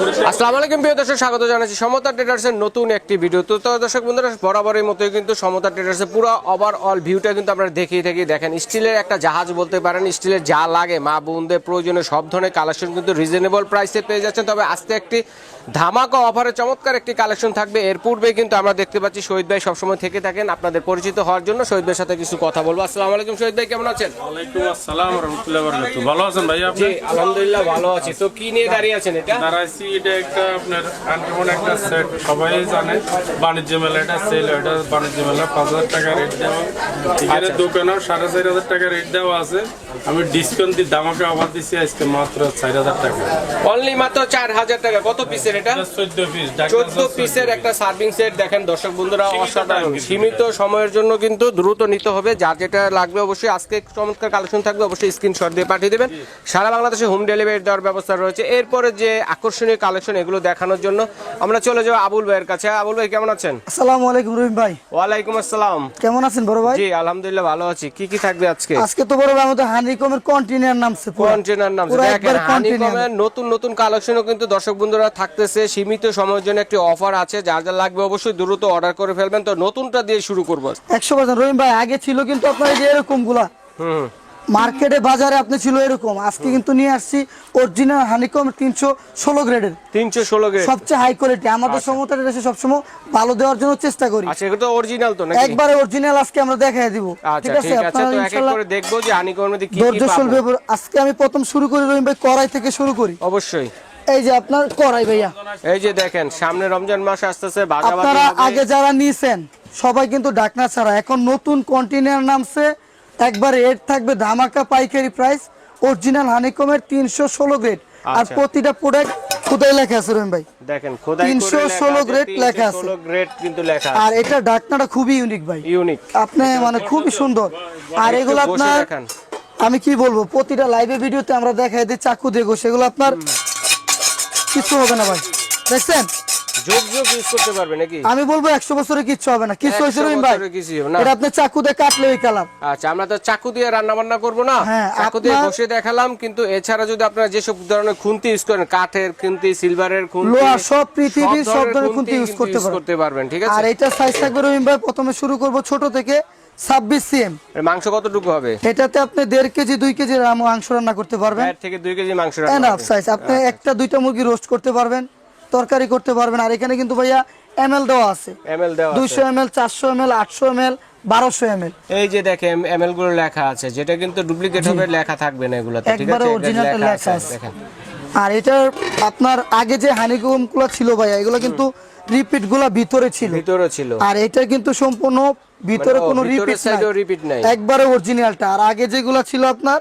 আসসালামু আলাইকুম, প্রিয় দর্শক, স্বাগত জানাচ্ছি সমতা ট্রেডার্সের নতুন একটি ভিডিও তো দর্শক বন্ধুরা, বরাবরের মতোই কিন্তু সমতা ট্রেডার্সের পুরো ওভারঅল ভিউটা কিন্তু আপনারা দেখিয়ে থাকি। দেখেন, স্টিলের একটা জাহাজ বলতে পারেন, স্টিলের যা লাগে, মা বোনদের প্রয়োজনে সব ধরনের কালেকশন কিন্তু রিজনেবল প্রাইসে পেয়ে যাচ্ছেন। তবে আজকে একটি ধামাকা অফারে চমৎকার একটি কালেকশন থাকবে। এর পূর্বে কিন্তু আমরা দেখতে পাচ্ছি শহীদ ভাই সবসময় থেকে থাকেন। আপনাদের পরিচিত হওয়ার জন্য শহীদ ভাইয়ের সাথে কিছু কথা বলব। আসসালামু আলাইকুম শহীদ ভাই কেমন আছেন? ওয়ালাইকুম আসসালাম রহমতুল্লাহ বরকাত ভালো আছেন ভাই আপনি? আলহামদুলিল্লাহ ভালো আছি। তো কি নিয়ে দাঁড়িয়ে আছেন এটা? দাঁড়াইছি এটা একটা আপনার আনকমন একটা সেট। সবাই জানে বাণিজ্য মেলা এটা সেল এটা বাণিজ্য মেলা পাঁচ হাজার টাকা রেট দেওয়া। এখানে দোকানেও হাজার টাকা রেট দেওয়া আছে। আমি ডিসকাউন্ট দিয়ে দামাকে অফার দিচ্ছি আজকে মাত্র চার হাজার টাকা। অনলি মাত্র চার হাজার টাকা। কত পিসের এটা? চোদ্দ পিসের একটা সার্ভিং সেট দেখেন দর্শক বন্ধুরা অসাধারণ। সীমিত সময়ের জন্য কিন্তু দ্রুত নিতে হবে। যার যেটা লাগবে অবশ্যই আজকে চমৎকার কালেকশন থাকবে অবশ্যই স্ক্রিনশট দিয়ে পাঠিয়ে দেবেন। সারা বাংলাদেশে হোম ডেলিভারি দেওয়ার ব্যবস্থা রয়েছে। এরপরে যে আকর্ষণীয় কালেকশন এগুলো দেখানোর জন্য আমরা চলে যাব আবুল ভাইয়ের কাছে। আবুল ভাই কেমন আছেন? আসসালামু আলাইকুম রহিম ভাই। ওয়ালাইকুম আসসালাম। কেমন আছেন বড় ভাই? জি আলহামদুলিল্লাহ ভালো আছি। কি কি থাকবে আজকে? আজকে তো বড় ভাই আমাদের হানিকমের নামছে পুরো। কন্টেনার নাম দেখেন হানিকমের নতুন নতুন কালেকশনও কিন্তু দর্শক বন্ধুরা থাকতেছে সীমিত সময়ের জন্য একটি অফার আছে যার যা লাগবে অবশ্যই দ্রুত অর্ডার করে ফেলবেন। তো নতুনটা দিয়ে শুরু করব। একশো পার্সেন্ট রহিম ভাই আগে ছিল কিন্তু আপনার এই যে এরকমগুলা হুম। মার্কেটে বাজারে আপনি ছিল এরকম আজকে কিন্তু নিয়ে আসছি অরিজিনাল হানিকম তিনশো ষোলো গ্রেডের তিনশো ষোলো গ্রেড সবচেয়ে হাই কোয়ালিটি আমাদের সমতার এসে সবসময় ভালো দেওয়ার জন্য চেষ্টা করি। আচ্ছা এগুলো তো অরিজিনাল তো নাকি? একবারে অরিজিনাল আজকে আমরা দেখাই দিব। আচ্ছা ঠিক আছে? আপনারা তো এক এক ইনশাআল্লাহ করে দেখব যে হানিকমের মধ্যে কি কি পাবো। আজকে আমি প্রথম শুরু করি রহিম ভাই কড়াই থেকে শুরু করি। অবশ্যই। এই যে আপনার কড়াই ভাইয়া। এই যে দেখেন সামনে রমজান মাস আসতেছে আপনারা আগে যারা নিয়েছেন সবাই কিন্তু ডাকনা ছাড়া। এখন নতুন কন্টেনার নামছে একবার রেট থাকবে ধামাকা পাইকারি প্রাইস অরিজিনাল হানিকমের তিনশো ষোলো গ্রেড আর আচ্ছা। প্রতিটা প্রোডাক্ট খুদাই লেখা আছে রহিম ভাই। দেখেন খোদাই 316 grade লেখা আছে। গ্রেড কিন্তু লেখা আর এটা ডাকনাটা খুবই ইউনিক ভাই। ইউনিক আপনি মানে খুবই সুন্দর। আর এগুলো আপনার আমি কি বলব প্রতিটা লাইভে ভিডিওতে আমরা দেখাই দিই চাকু দেখো সেগুলো আপনার কিছু হবে না ভাই। দেখছেন? যোগ যোগ ইউজ করতে পারবে নাকি? আমি বলব একশো বছরে কিচ্ছু হবে না। কিছু 100 রহিম ভাই? কিছু হবে না। এটা আপনি চাকু দিয়ে কাটলে ওই কালার আচ্ছা আমরা তো চাকু দিয়ে রান্না বান্না করব না? হ্যাঁ, চাকু দিয়ে বসে দেখালাম কিন্তু এছাড়া যদি আপনারা যেসব ধরনের খুন্তি ইউজ করেন কাঠের খুন্তি সিলভারের খুন্তি সব পৃথিবীর সব ধরনের খুন্তি ইউজ করতে পারবেন। ঠিক আর আছে এটা সাইজ থাকবে রহিম ভাই প্রথমে শুরু করব ছোট থেকে। ছাব্বিশ সিএম মাংস কতটুকু হবে? এটাতে আপনি দেড় কেজি দুই কেজি মাংস রান্না করতে পারবেন। থেকে দুই কেজি মাংস রান্না এনাফ হবে। সাইজ আপনি আচ্ছা। একটা দুইটা মুরগি রোস্ট করতে পারবেন তরকারি করতে পারবেন আর এখানে কিন্তু ভাইয়া এমএল দেওয়া আছে। ML দেওয়া আছে। দুইশো এমএল চারশো এমএল আটশো এমএল বারোশো এমএল এই যে দেখেন এমএলগুলো লেখা আছে যেটা কিন্তু ডুপ্লিকেট হবে লেখা থাকবে না এগুলোতে ঠিক আছে? original এটা লেখা আছে। আর এটার আপনার আগে যে হানিকমগুলো ছিল ভাইয়া এগুলো কিন্তু রিপিটগুলা ভিতরে ছিল। ভিতরে ছিল। আর এটা কিন্তু সম্পূর্ণ ভিতরে মানে কোনো রিপিট repeat নাই। একবারে অরিজিনালটা আর আগে যেগুলো ছিল আপনার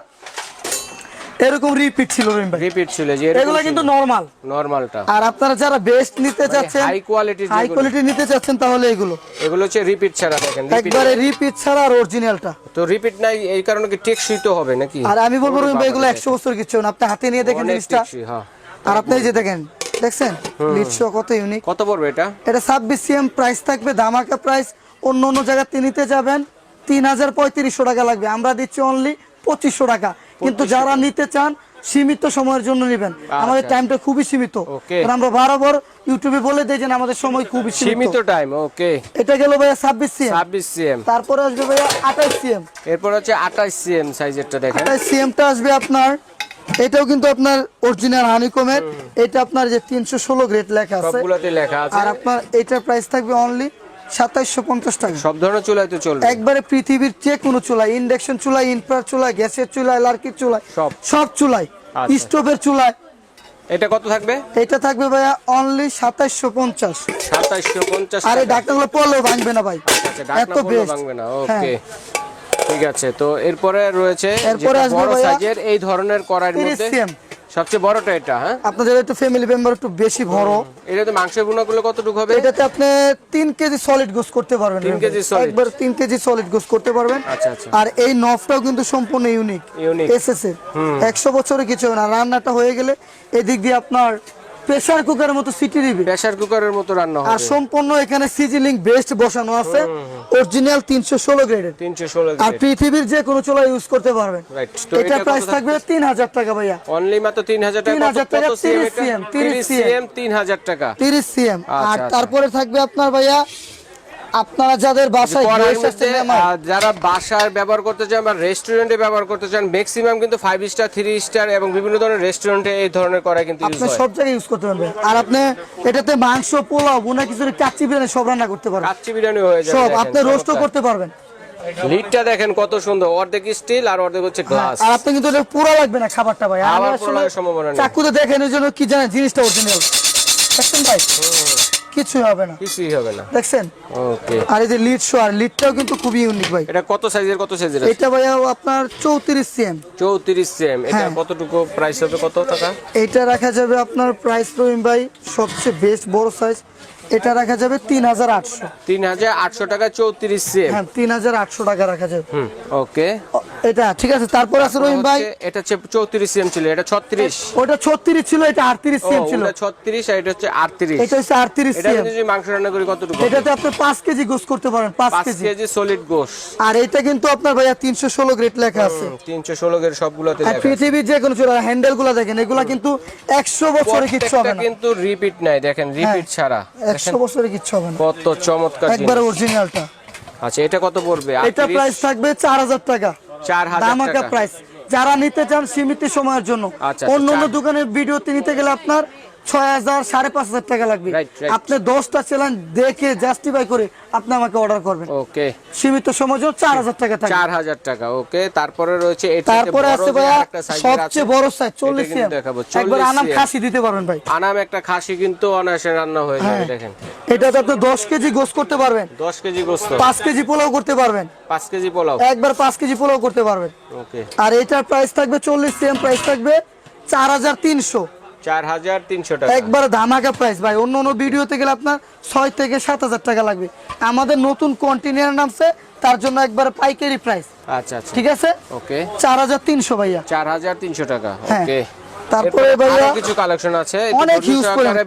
এরকম রিপিট ছিল রিপিট ছিল যে এগুলো কিন্তু নরমাল নরমালটা আর আপনারা যারা বেস্ট নিতে চাচ্ছেন high quality হাই কোয়ালিটি নিতে চাচ্ছেন তাহলে এগুলো। এগুলো হচ্ছে রিপিট ছাড়া দেখেন রিপিট একবারে রিপিট ছাড়া আর অরিজিনালটা তো রিপিট নাই এই কারণে কি টেকসই তো হবে নাকি? আর আমি বলব রহিম ভাই এগুলো একশো বছর কিছু না। আপনি হাতে নিয়ে দেখেন জিনিসটা। হ্যাঁ। আর আপনি এই যে দেখেন দেখছেন? লিটশো কত ইউনিক কত পড়বে এটা? এটা ছাব্বিশ সিএম প্রাইস থাকবে ধামাকা প্রাইস অন্য অন্য জায়গাতে নিতে যাবেন তিন হাজার পঁয়ত্রিশশো টাকা লাগবে। আমরা দিচ্ছি অনলি পঁচিশশো টাকা। কিন্তু যারা নিতে চান সীমিত সময়ের জন্য নেবেন। আমাদের টাইমটা খুবই সীমিত। কারণ আমরা বরাবর ইউটিউবে বলে দিই যে আমাদের সময় খুবই সীমিত। টাইম ওকে এটা গেল ভাইয়া ছাব্বিশ সিএম ছাব্বিশ সিএম তারপরে আসবে ভাইয়া আঠাশ সিএম এরপর হচ্ছে আঠাশ সিএম সাইজেরটা দেখেন। আঠাশ সিএমটা আসবে আপনার এটাও কিন্তু আপনার অরিজিনাল হানিকমের এটা আপনার যে তিনশো ষোলো গ্রেড লেখা আছে। সবগুলোতে লেখা আছে। আর আপনার এটার প্রাইস থাকবে অনলি সাতাইশশো পঞ্চাশ টাকা। সব ধরনের চুলাই তো চলবে। একবারে পৃথিবীর যে কোনো চুলায় ইন্ডাকশন চুলায় ইনফ্রার চুলায় গ্যাসের চুলায় লার্কির চুলায় সব। সব চুলায় আচ্ছা। স্টোভের চুলায় এটা কত থাকবে? এটা থাকবে ভাইয়া অনলি সাতাইশশো পঞ্চাশ। সাতাইশশো পঞ্চাশ আর ডাক্তারগুলো পড়লেও ভাঙবে না ভাই। আচ্ছা, এত বেস্ট ভাঙবে না। ওকে ঠিক আছে তো এরপরে রয়েছে এরপরে আসবে এই ধরনের কড়াইয়ের 30 মধ্যে সবচেয়ে বড়টা এটা হ্যাঁ? আপনাদের একটু ফ্যামিলি মেম্বার একটু বেশি বড়। এটা তো মাংসের গুণা করলে কতটুকু হবে? এটাতে আপনি 3 কেজি সলিড গোস করতে পারবেন। 3 কেজি সলিড একবার 3 কেজি সলিড গোস করতে পারবেন। আচ্ছা, আচ্ছা। আর এই নফটাও কিন্তু সম্পূর্ণ ইউনিক ইউনিক এসএস এর একশো বছরের কিছু না। রান্নাটা হয়ে গেলে এদিক দিয়ে আপনার প্রেসার কুকারের মতো সিটি দিবে। প্রেসার কুকারের মতো রান্না হবে। আর সম্পূর্ণ এখানে সিজিলিং বেস্ট বসানো আছে। অরিজিনাল তিনশো ষোলো গ্রেডের তিনশো ষোলো আর পৃথিবীর যে কোনো চুলা ইউজ করতে পারবেন। রাইট এটা প্রাইস থাকবে? থাকবে? তিন হাজার টাকা ভাইয়া। অনলি মাত্র তিন হাজার টাকা। 3000 টাকা, 30 সিএম 30 সিএম। তিন হাজার টাকা। তিরিশ সিএম। আচ্ছা, আর আচ্ছা। তারপরে থাকবে আপনার ভাইয়া আপনারা যাদের বাসায় যারা বাসায় ব্যবহার করতে চান বা রেস্টুরেন্টে ব্যবহার করতে চান ম্যাক্সিমাম কিন্তু ফাইভ স্টার থ্রি স্টার এবং বিভিন্ন ধরনের রেস্টুরেন্টে এই ধরনের করা কিন্তু ইউজ আপনি সব জায়গায় ইউজ করতে পারবেন। আর আপনি এটাতে মাংস পোলাও বোনা কিছু কাচ্চি বিরিয়ানি সব রান্না করতে পারবেন কাচ্চি বিরিয়ানি হয়ে যাবে সব আপনি রোস্টও। করতে পারবেন। লিডটা দেখেন কত সুন্দর অর্ধেক স্টিল আর অর্ধেক হচ্ছে গ্লাস আর আপনি কিন্তু এটা পুরো লাগবে না খাবারটা ভাই। আমার পুরো লাগার সম্ভাবনা নেই। চাকুতে দেখেন এই জন্য কি জানেন জিনিসটা অরিজিনাল দেখছেন ভাই? কিছুই হবে না। কিছুই হবে না। দেখছেন? ওকে আর এই যে লিড শো আর লিডটাও কিন্তু খুবই ইউনিক ভাই। এটা কত সাইজের কত সাইজের এটা ভাইয়া আপনার চৌত্রিশ সিএম চৌত্রিশ সিএম এটা হ্যাঁ। কতটুকু প্রাইস হবে কত টাকা? এটা রাখা যাবে আপনার প্রাইস রহিম ভাই সবচেয়ে বেস্ট বড় সাইজ এটা রাখা যাবে তিন হাজার আটশো। তিন হাজার আটশো টাকা চৌত্রিশ হ্যাঁ তিন হাজার আটশো টাকা রাখা যাবে। ওকে। এটা ঠিক আছে তারপর আছে রহিম ভাই। এটা হচ্ছে চৌত্রিশ সেম ছিল এটা ছত্রিশ। ওটা ছত্রিশ ছিল এটা আটত্রিশ সিএম ছিল। ছত্রিশ আর এটা হচ্ছে আটত্রিশ। এটা হচ্ছে আটত্রিশ সিএম যদি মাংস রান্না করি কতটুকু এটাতে আপনি পাঁচ কেজি গোস করতে পারেন পাঁচ কেজি। কেজি সলিড গোশ। আর এটা কিন্তু আপনার ভাইয়া তিনশো ষোলো গ্রেড লেখা আছে। তিনশো ষোলো এর সবগুলোতে আর পৃথিবীর যে কোনো চোরা হ্যান্ডেলগুলা দেখেন এগুলা কিন্তু একশো বছরে কিচ্ছু হবে না। কিন্তু রিপিট নাই দেখেন রিপিট ছাড়া। একশো বছরে কিচ্ছু হবে না। কত চমৎকার একবারে অরিজিনালটা আচ্ছা এটা কত পড়বে? এটা প্রাইস থাকবে চার হাজার টাকা। প্রাইস যারা নিতে চান সীমিত সময়ের জন্য। আচ্ছা, অন্য অন্য দোকানের ভিডিওতে নিতে গেলে আপনার ছয় হাজার সাড়ে পাঁচ হাজার টাকা লাগবে. আপনি দশটা চ্যালেঞ্জ দেখে জাস্টিফাই করে আপনি আমাকে অর্ডার করবেন। ওকে সীমিত সময়ের জন্য চার হাজার টাকা থাকবে। চার হাজার টাকা ওকে তারপরে রয়েছে তারপরে আছে ভাইয়া সবচেয়ে বড় সাইজ চল্লিশ দেখাবো, একবার আনাম খাসি দিতে পারবেন ভাই। আনাম একটা খাসি কিন্তু অনায়াসে রান্না হয়ে যাবে হ্যাঁ। এটাতে আপনি দশ কেজি গোস করতে পারবেন। দশ কেজি গোস্ত। পাঁচ কেজি পোলাও করতে পারবেন। পাঁচ কেজি পোলাও। একবার পাঁচ কেজি পোলাও করতে পারবেন। ওকে আর এটার প্রাইস থাকবে চল্লিশ সিএম প্রাইস থাকবে চার হাজার তিনশো। চার হাজার তিনশো টাকা। একবার ধামাকা প্রাইস ভাই। অন্য অন্য ভিডিওতে গেলে আপনার ছয় থেকে সাত হাজার টাকা লাগবে। আমাদের নতুন কন্টিনিয়ার নামছে তার জন্য একবার পাইকারি প্রাইস আচ্ছা আচ্ছা। ঠিক আছে? ওকে চার হাজার তিনশো ভাইয়া। চার হাজার তিনশো টাকা। হ্যাঁ। ওকে তারপরে ভাইয়া কিছু কালেকশন আছে। অনেক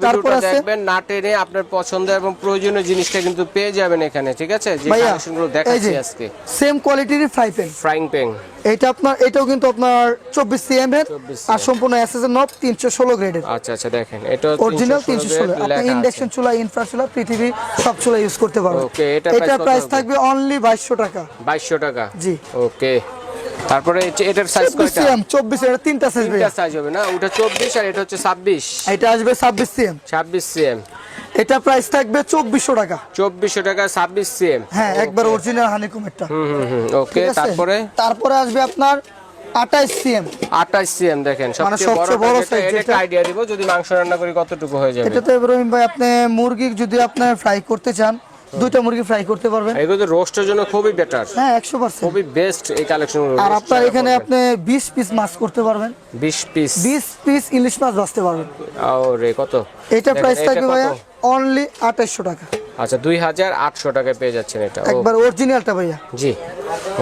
তারপর আছে- দেখবেন না টেনে আপনার পছন্দ এবং প্রয়োজনীয় জিনিসটা কিন্তু পেয়ে যাবেন এখানে ঠিক আছে? যে ভাইয়া কালেকশনগুলো এই দেখাচ্ছি আজকে। সেম কোয়ালিটির ফ্রাই প্যান ফ্রাইং প্যান এটা আপনার এটাও কিন্তু আপনার চব্বিশ সিএম এর 24 আর সম্পূর্ণ এসএস এর নব তিনশো ষোলো গ্রেডের আচ্ছা আচ্ছা দেখেন এটা অরিজিনাল তিনশো ষোলো আপনি ইন্ডাকশন চুলা ইনফ্রা চুলা পৃথিবী সব চুলা ইউজ করতে পারবেন। Okay, এটা প্রাইস থাকবে অনলি বাইশশো টাকা। বাইশশো টাকা। জি। ওকে তারপরে এটার সাইজ কয়টা সিএম চব্বিশ এটা তিনটা সাইজ তিনটা সাইজ হবে না? ওটা চব্বিশ আর এটা হচ্ছে ছাব্বিশ। এটা আসবে ছাব্বিশ সিএম ছাব্বিশ সিএম এটা প্রাইস থাকবে চব্বিশশো টাকা। চব্বিশশো টাকা ছাব্বিশ সিএম হ্যাঁ একবার অরিজিনাল হানিকুমেরটা হুম হুম ওকে তারপরে? তারপরে আসবে আপনার আঠাইশ সিএম আঠাশ সিএম দেখেন সবচেয়ে বড় বড় size এটা আইডিয়া দিব যদি মাংস রান্না করি কতটুকু হয়ে যাবে? এটাতে ইব্রাহিম ভাই আপনি মুরগি যদি আপনি ফ্রাই করতে চান দুইটা মুরগি ফ্রাই করতে পারবেন এগুলো তো রোস্টের জন্য খুবই বেটার হ্যাঁ একশো পার্সেন্ট খুবই বেস্ট এই কালেকশন আর আপনার এখানে আপনি বিশ পিস মাছ করতে পারবেন। বিশ পিস বিশ পিস ইলিশ মাছ রাখতে পারবেন। আরে কত? এটা প্রাইস থাকবে ভাই ভাইয়া অনলি 2800 টাকা। আচ্ছা দুই হাজার আটশো টাকায় পেয়ে যাচ্ছেন এটা। একবার অরিজিনালটা ভাইয়া। জি।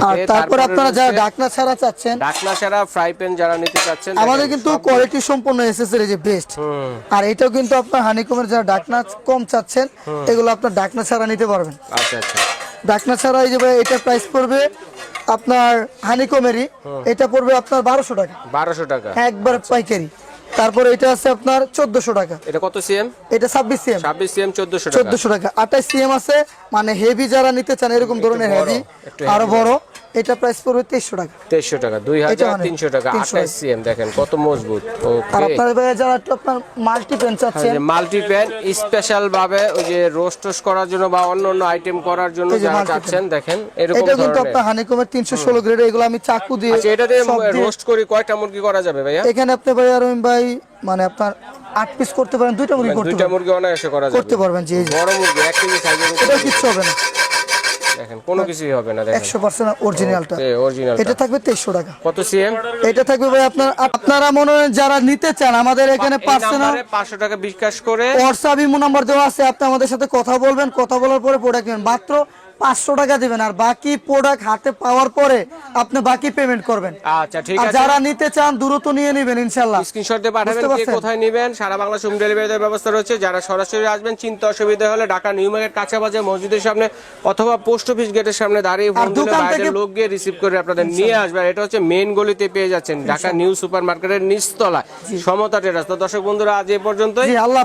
আর Okay, আপনারা যারা ডাকনা ছাড়া চাচ্ছেন ঢাকনা ছাড়া ফ্রাই প্যান যারা নিতে চাচ্ছেন আমাদের কিন্তু কোয়ালিটি সম্পূর্ণ এসএসএর যে বেস্ট আর এটাও কিন্তু আপনার হানিকমের যারা ডাকনা কম চাচ্ছেন এগুলো আপনার ডাকনা ছাড়া নিতে পারবেন। আচ্ছা আচ্ছা। ডাকনা ছাড়া এই যে ভাই এটা প্রাইস পড়বে আপনার হানিকমেরই এটা পড়বে আপনার বারোশো টাকা। বারোশো টাকা। একবার পাইকারি। তারপরে এটা আছে আপনার চোদ্দশো টাকা। এটা কত সিএম? এটা ছাব্বিশ সিএম। ছাব্বিশ সিএম চোদ্দশো টাকা। চোদ্দশো টাকা। আঠাশ সিএম আছে মানে হেভি যারা নিতে চান এরকম ধরনের হেভি আরও বড়। এটা প্রাইস পড়বে তেইশশো টাকা। তেইশশো টাকা দুই হাজার অনেক। তিনশো টাকা 300 আঠাশ সিএম দেখেন কত মজবুত। আর আপনার যারা একটু আপনার মাল্টি পেন চাচ্ছেন। মাল্টি প্যান স্পেশাল ভাবে ওই যে রোস্ট করার জন্য বা অন্য অন্য আইটেম করার জন্য যারা চাচ্ছেন দেখেন এরকম এটা কিন্তু আপনার হানিকমের তিনশো ষোলো গ্রেড এগুলো আমি চাকু দিয়ে আচ্ছা সব দিয়ে- রোস্ট করি কয়টা মুরগি করা যাবে ভাইয়া? এখানে আপনি ভাইয়া রহিম ভাই মানে আপনার আট পিস করতে পারেন দুইটা মুরগি করতে দুইটা মুরগি অনায়াসে করা যাবে। করতে পারবেন জি বড় মুরগি এক কেজি সাইজের এটা কিচ্ছু হবে না। দেখেন কোনো কিছুই হবে না দেখেন। একশো পার্সেন্ট অরিজিনালটা অরিজিনাল এটা থাকবে 2300 টাকা। কত সিএম? এটা থাকবে ভাই আপনার আপনারা মনে হয় যারা নিতে চান আমাদের এখানে পার্সোনাল পাঁচশো টাকা বিকাশ করে WhatsApp ইমো নাম্বার দেওয়া আছে আপনি আমাদের সাথে কথা বলবেন কথা বলার পরে প্রোডাক্ট নেবেন। মাত্র পাঁচশো টাকা দিবেন আর বাকি প্রোডাক্ট হাতে পাওয়ার পরে আপনি বাকি পেমেন্ট করবেন। আচ্ছা ঠিক আছে। যারা নিতে চান দ্রুত নিয়ে নেবেন ইনশাল্লাহ। স্ক্রিনশট দিয়ে পাঠাবেন কে কোথায় নেবেন? সারা বাংলা হোম ডেলিভারি দেওয়ার ব্যবস্থা রয়েছে। যারা সরাসরি আসবেন চিন্তা অসুবিধা হলে ঢাকা নিউ মার্কেট কাছাবাজে মসজিদের সামনে অথবা পোস্ট অফিস গেটের সামনে দাঁড়িয়ে ফোন দিলে বাইরের লোক গিয়ে রিসিভ করে আপনাদের নিয়ে আসবেন এটা হচ্ছে মেইন গলিতে পেয়ে যাচ্ছেন ঢাকা নিউ সুপার মার্কেটের নিচতলা সমতা টেরাস তো দর্শক বন্ধুরা আজ এ পর্যন্তই। জি আল্লাহ